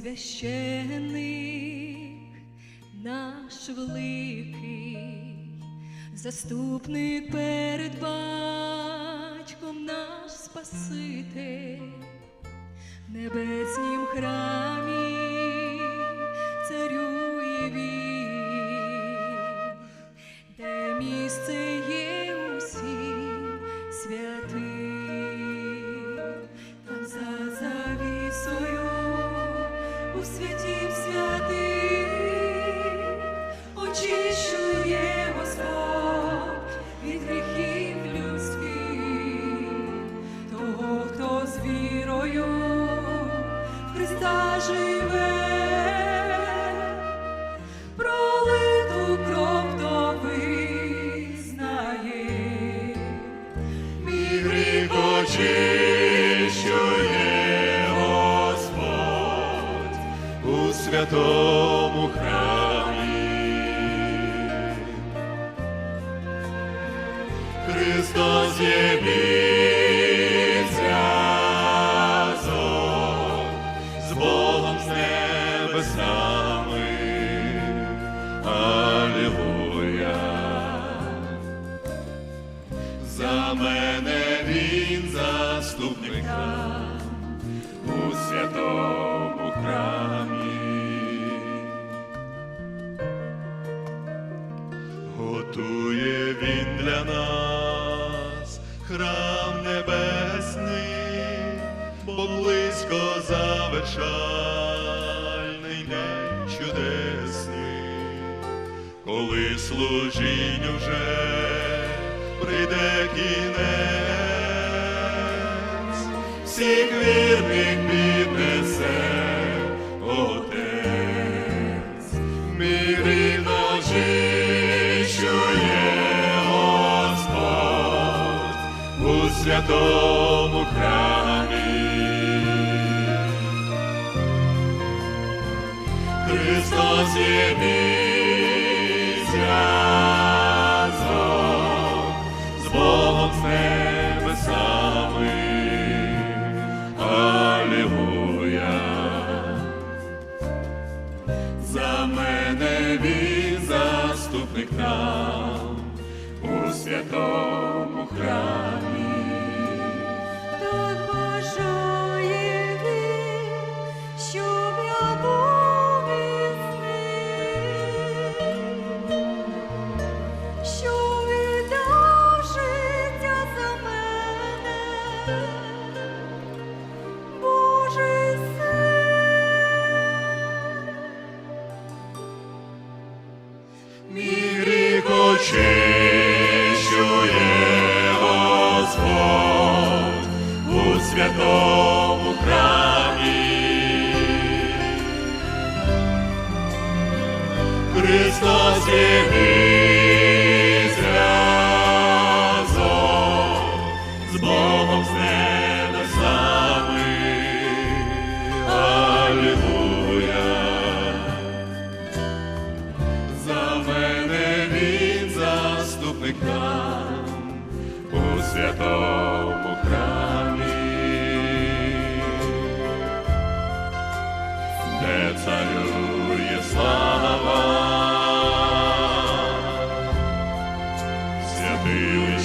священник наш великий, заступник перед батьком наш Спаситель, в небеснім храмі святому храмі. Христос є мій з Богом з небесами. Алілуя. За мене він заступник у святому храм небесний, бо близько завершальний день чудесний. Коли служінню вже прийде кінець, всіх вірних піднесе святому храмі. Христос є з Богом з небесами. Алілуя. За мене він заступник там у святому храмі. Очищує Господь у святому храмі. Христос є нам у святому храмі, де царює слава, святилищі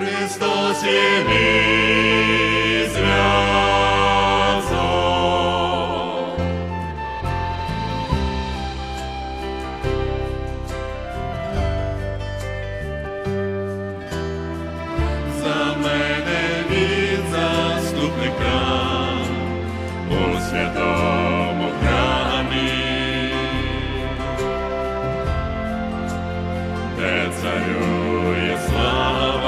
Христос і ми мене він у святому храмі, де царює слава.